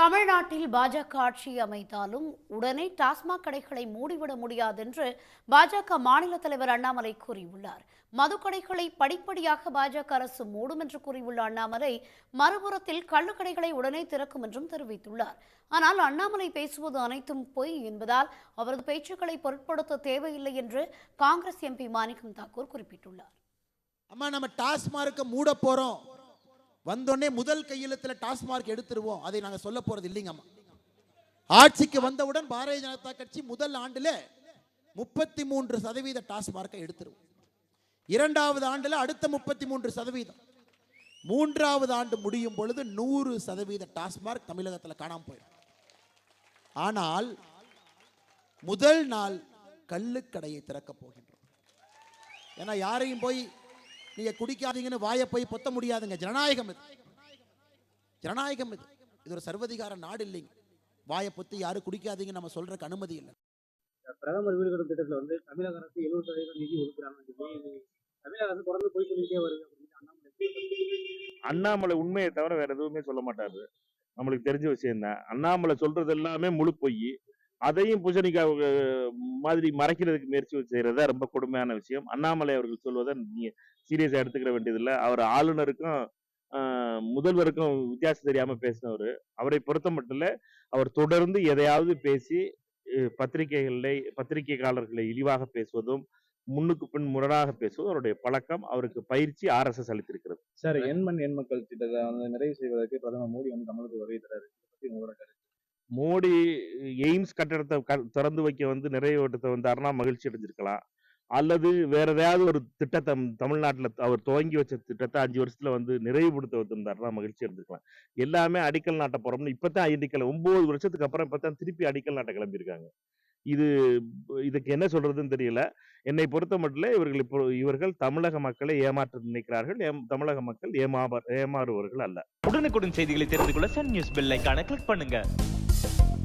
தமிழ்நாட்டில் பாஜக ஆட்சி அமைத்தாலும் உடனே டாஸ்மாக் கடைகளை மூடிவிட முடியாது என்று பாஜக மாநில தலைவர் அண்ணாமலை கூறியுள்ளார். மதுக்கடைகளை படிப்படியாக பாஜக அரசு மூடும் என்று கூறியுள்ள அண்ணாமலை மறுபுறத்தில் கள்ளுக்கடைகளை உடனே திறக்கும் என்றும் தெரிவித்துள்ளார். ஆனால் அண்ணாமலை பேசுவது அனைத்தும் பொய் என்பதால் அவரது பேச்சுக்களை பொருட்படுத்த தேவையில்லை என்று காங்கிரஸ் எம்பி மாணிக்கம் தாக்கூர் குறிப்பிட்டுள்ளார். அம்மா நம்ம டாஸ்மார்க்கை மூட போறோம். வந்தோடனே முதல் கையெழுத்துல டாஸ்மார்க் எடுத்துருவோம். அதை நாங்கள் சொல்ல போகிறது இல்லைங்கம்மா. ஆட்சிக்கு வந்தவுடன் பாரதிய ஜனதா கட்சி முதல் ஆண்டில் முப்பத்தி மூன்று சதவீத டாஸ்மார்க்கை எடுத்துருவோம். இரண்டாவது ஆண்டில் அடுத்த முப்பத்தி மூன்று சதவீதம். மூன்றாவது ஆண்டு முடியும் பொழுது நூறு சதவீத டாஸ்மார்க் தமிழகத்தில் காணாம போயிடும். ஆனால் முதல் நாள் கள்ளுக்கடையை திறக்கப் போகின்றோம். ஏன்னா யாரையும் போய் நீங்க குடிக்காதீங்கன்னு வாயை போய் பொத்த முடியாதுங்க. ஜனநாயகம் இது. ஜனநாயகம் இது. இது ஒரு சர்வதிகார நாடு இல்லைங்க. வாயை பொத்தி யாரும் குடிக்காதீங்கன்னு நம்ம சொல்றதுக்கு அனுமதி இல்லை. பிரதமர் வீடு திட்டத்துல வந்து தமிழக அரசு எழுபது சதவீதம் நிதி ஒதுக்குறாங்க சொல்லி தமிழக அரசு தொடர்ந்து போய் சொல்லிட்டே வருது அண்ணாமலை. உண்மையை தவிர வேற எதுவுமே சொல்ல மாட்டாரு. நம்மளுக்கு தெரிஞ்ச விஷயம் தான். அண்ணாமலை சொல்றது எல்லாமே முழு பொய் அதையும் பூசணிக்கா மாதிரி மறைக்கிறதுக்கு முயற்சி செய்யறதா ரொம்ப கொடுமையான விஷயம். அண்ணாமலை அவர்கள் சொல்வதை நீங்கள் சீரியஸா எடுத்துக்கிற வேண்டியதில்லை. அவர் ஆளுநருக்கும் முதல்வருக்கும் வித்தியாசம் தெரியாம பேசினவர். அவரை பொறுத்த மட்டும் அவர் தொடர்ந்து எதையாவது பேசி பத்திரிகைகளை பத்திரிகையாளர்களை இழிவாக பேசுவதும் முன்னுக்கு பின் முரணாக பேசுவதும் அவருடைய பழக்கம். அவருக்கு பயிற்சி ஆர்எஸ்எஸ் அளித்திருக்கிறது. சார் எண்மண் எண் மக்கள் திட்டத்தை வந்து நிறைவு செய்வதற்கு பிரதமர் மோடி வந்து தமிழுக்கு வருகை மோடி எய்ம்ஸ் கட்டடத்தை க- திறந்து வைக்க வந்து நிறைவேற்றத்தை வந்து அருணா மகிழ்ச்சி அடைஞ்சிருக்கலாம். அல்லது வேற ஏதாவது ஒரு திட்டத்தை தமிழ்நாட்டில் அவர் துவங்கி வச்ச திட்டத்தை அஞ்சு வருஷத்துல வந்து நிறைவுபடுத்த வந்திருந்தாருன்னா மகிழ்ச்சி இருந்திருக்கலாம் எல்லாமே அடிக்கல் நாட்ட போறோம்னு இப்பதான் அடிக்கல் ஒன்பது வருஷத்துக்கு அப்புறம் இப்பதான் திருப்பி அடிக்கல் நாட்ட கிளம்பியிருக்காங்க. இது இதுக்கு என்ன சொல்றதுன்னு தெரியல. என்னை பொறுத்த மட்டும் இவர்கள் இப்போ இவர்கள் தமிழக மக்களை ஏமாற்ற நினைக்கிறார்கள். தமிழக மக்கள் ஏமாறு ஏமாறுவர்கள் அல்ல. உடனுக்குடன் செய்திகளை தெரிந்து கொள்ள சன் நியூஸ் பெல் ஐகானை கிளிக் பண்ணுங்க. Thank you.